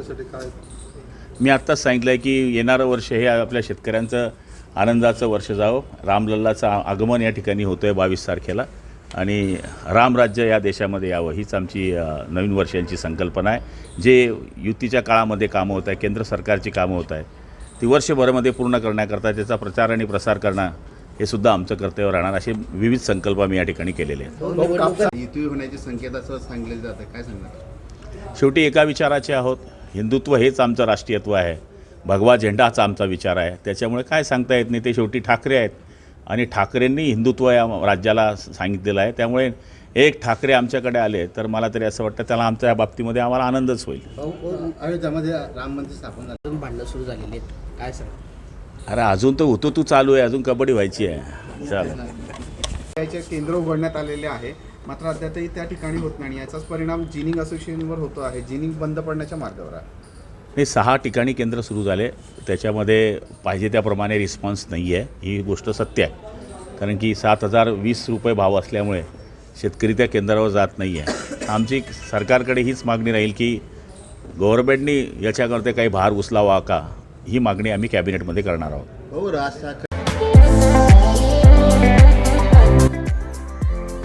त्यासाठी काय? मी आत्ताच सांगितलं आहे की येणारं वर्ष हे आपल्या शेतकऱ्यांचं आनंदाचं वर्ष जावं. रामलल्लाचं आगमन या ठिकाणी होतं आहे बावीस तारखेला. आणि रामराज्य या देशामध्ये यावं हीच आमची नवीन वर्षांची संकल्पना आहे. जे युतीच्या काळामध्ये कामं होत आहे केंद्र सरकारची कामं होत आहे ती वर्षभरामध्ये पूर्ण करण्याकरता त्याचा प्रचार आणि प्रसार करणं हे सुद्धा आमचं कर्तव्य राहणार असे विविध संकल्प आम्ही या ठिकाणी केलेले आहेत. युती होण्याचे संकेत असं सांगितलं जातं. काय सांगणार? शेवटी एका विचाराचे आहोत. हिंदुत्व हेच आमचं राष्ट्रीयत्व आहे. भगवा झेंडा हाच आमचा विचार आहे. त्याच्यामुळे काय सांगता येत नाही ते शेवटी ठाकरे आहेत. आणि ठाकरेंनी हिंदुत्व या राज्याला सांगितलेलं आहे. त्यामुळे एक ठाकरे आमच्याकडे आले तर मला तरी असं वाटतं त्याला आमच्या या बाबतीमध्ये आम्हाला आनंदच होईल. अयोध्यामध्ये राम मंदिर स्थापन भांडणं सुरू झालेली आहेत. काय सांग? अरे अजून तर होतो तू चालू आहे. अजून कबड्डी व्हायची आहे. चालेल केंद्र उघडण्यात आलेले आहे. मात्र अद्यापही त्या ठिकाणी होत नाही आणि याचाच परिणाम जिनिंग असोसिएशनवर होतो आहे. जिनिंग बंद पडण्याच्या मार्गावर आहे. हे सहा ठिकाणी केंद्र सुरू झाले. त्याच्यामध्ये पाहिजे त्याप्रमाणे रिस्पॉन्स नाही आहे ही गोष्ट सत्य आहे. कारण की सात हजार वीस रुपये भाव असल्यामुळे शेतकरी त्या केंद्रावर जात नाही आहे आमची सरकारकडे हीच मागणी राहील की गव्हर्नमेंटनी याच्याकरता काही भार उचलावा का? ही मागणी आम्ही कॅबिनेटमध्ये करणार आहोत.